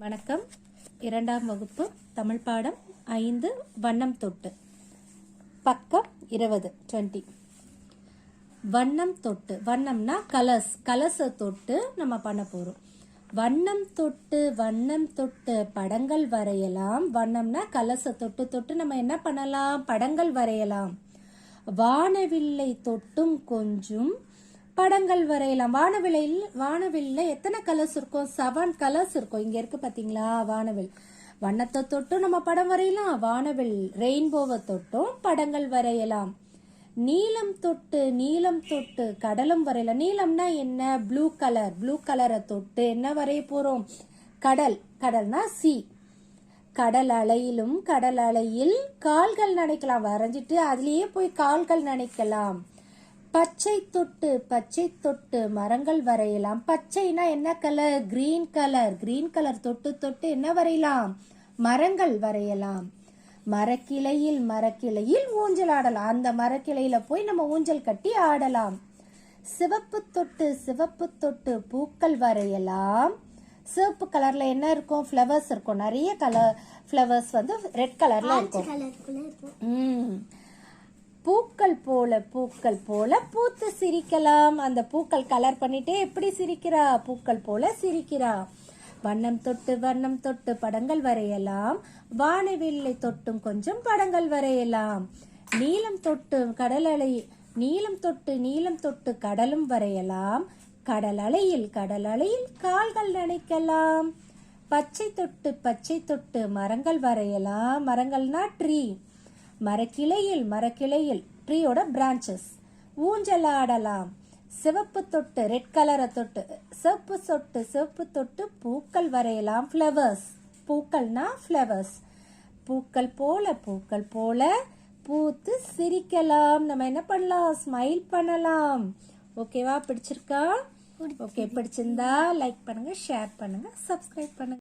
வணக்கம். இரண்டாம் வகுப்பு தமிழ் பாடம் ஐந்து வண்ணம் தொட்டு. பக்கம் இருபது டுவெண்ட்டி. வண்ணம் தொட்டு வண்ணம்னா கலர்ஸ் கலர்ஸை தொட்டு நம்ம பண்ண போகிறோம் வண்ணம் தொட்டு வண்ணம் தொட்டு படங்கள் வரையலாம். வண்ணம்னா கலர்ஸை தொட்டு தொட்டு நம்ம என்ன பண்ணலாம்? படங்கள் வரையலாம். வானவில்லை தொட்டும் கொஞ்சம் படங்கள் வரையலாம். வானவிலையில் வானவில்ல எத்தனை கலர்ஸ் இருக்கும் செவன் கலர்ஸ் இருக்கும் இங்க இருக்கு பாத்தீங்களா வானவில். வண்ணத்தை தொட்டும் நம்ம படம் வரையலாம். வானவில் ரெயின்போவை தொட்டும் படங்கள் வரையலாம். நீலம் தொட்டு நீலம் தொட்டு கடலும் வரையலாம். நீலம்னா என்ன? ப்ளூ கலர் ப்ளூ கலரை தொட்டு என்ன வரைய போறோம்? கடல். கடல்னா சி கடல் அலையிலும் கடல் அலையில் கால்கள் நனைக்கலாம். வரைஞ்சிட்டு அதுலயே போய் கால்கள் நனைக்கலாம். பச்சை தொட்டு பச்சை தொட்டு மரங்கள் வரையலாம். பச்சைனா என்ன colour green colour green colour தொட்டு தொட்டு என்ன வரையலாம்? மரங்கள் வரையலாம். மரக்கிளையில் மரக்கிளையில் ஊஞ்சல் ஆடலாம். அந்த மரக்கிளையில போய் நம்ம ஊஞ்சல் கட்டி ஆடலாம். சிவப்பு தொட்டு சிவப்பு தொட்டு பூக்கள் வரையலாம். சிவப்பு கலர்ல என்ன இருக்கும்? ஃப்ளவர்ஸ் இருக்கும். நிறைய கலர் ஃப்ளவர்ஸ் வந்து ரெட் கலர்ல இருக்கும். ம். பூக்கள் போல பூக்கள் போல பூத்து சிரிக்கலாம். அந்த பூக்கள் கலர் பண்ணிட்டே எப்படி சிரிக்கிறா? பூக்கள் போல சிரிக்கிறா. வண்ணம் தொட்டு வண்ணம் தொட்டு படங்கள் வரையலாம். வானவில்லை தொட்டும் கொஞ்சம் படங்கள் வரையலாம். நீளம் தொட்டு கடல் அலை நீளம் தொட்டு நீலம் தொட்டு கடலும் வரையலாம். கடல் அலையில் கடல் அலையில் கால்கள் நனைக்கலாம். பச்சை தொட்டு பச்சை தொட்டு மரங்கள் வரையலாம். மரங்கள்னா ட்ரீ மரக்கிளையில் மரக்கிளையில் ட்ரீயோட பிரான்ச்சஸ் ஊஞ்சல் ஆடலாம் சிவப்பு தொட்டு ரெட் கலரை தொட்டு சிவப்பு சொட்டு சிவப்பு தொட்டு பூக்கள் வரையலாம். ஃப்ளவர்ஸ் பூக்கள்னா ஃப்ளவர்ஸ் பூக்கள் போல பூக்கள் போல பூத்து சிரிக்கலாம். நம்ம என்ன பண்ணலாம்? ஸ்மைல் பண்ணலாம். ஓகேவா பிடிச்சிருக்கா? ஓகே பிடிச்சிருந்தா லைக் பண்ணுங்க ஷேர் பண்ணுங்க சப்ஸ்கிரைப் பண்ணுங்க.